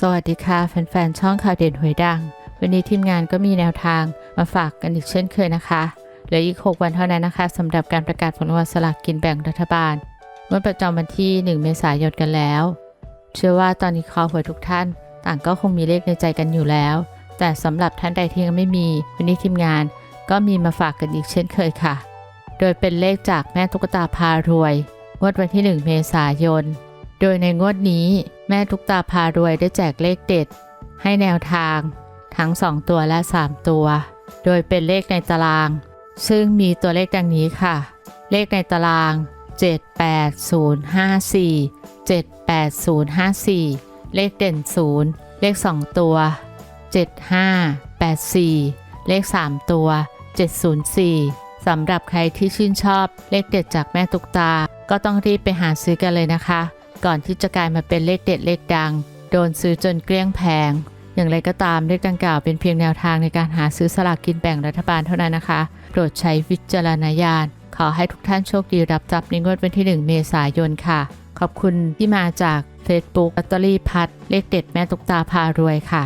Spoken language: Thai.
สวัสดีค่ะ แฟนๆ ช่องข่าวเด่นหวยดัง วันนี้ทีมงานก็มีแนวทางมาฝากกันอีกเช่นเคยนะคะเหลืออีก 6 วันเท่านั้นนะคะสำหรับการประกาศผลวัลสลากกินแบ่งรัฐบาลเมื่อประจำวันที่ 1 เมษายนกันแล้ว เชื่อว่าตอนนี้คอหวยทุกท่าน ต่างก็คงมีเลขในใจกันอยู่แล้ว แต่สำหรับท่านใดที่ยังไม่มี วันนี้ทีมงานก็มีมาฝากกันอีกเช่นเคยค่ะ โดยเป็นเลขจากแม่ตุ๊กตาพารวย งวดวันที่ 1 เมษายน โดยในงวดนี้ แม่ทุกตาพารวยได้แจกเลขเด็ด ให้แนวทาง ทั้ง 2 ตัวและ 3 ตัว โดยเป็นเลขในตาราง ซึ่งมีตัวเลขดังนี้ค่ะ เลขในตาราง 78054 78054 เลขเด่น 0 เลข 2 ตัว 7584 เลข 3 ตัว 704 สำหรับใครที่ชื่นชอบเลขเด็ดจากแม่ตุกตา ก็ต้องรีบไปหาซื้อกันเลยนะคะ ก่อนที่จะกลายมาเป็นเลขเด็ดเลขดัง โดนซื้อจนเกลี้ยงแพง อย่างไรก็ตามเลขดังกล่าวเป็นเพียงแนวทางในการหาซื้อสลากกินแบ่งรัฐบาลเท่านั้นนะคะ โปรดใช้วิจารณญาณ ขอให้ทุกท่านโชคดีรับทรัพย์ในงวดวันที่ 1 เมษายนค่ะ ขอบคุณที่มาจาก Facebook ลอตเตอรี่พัดเลขเด็ดแม่ตุกตาพารวยค่ะ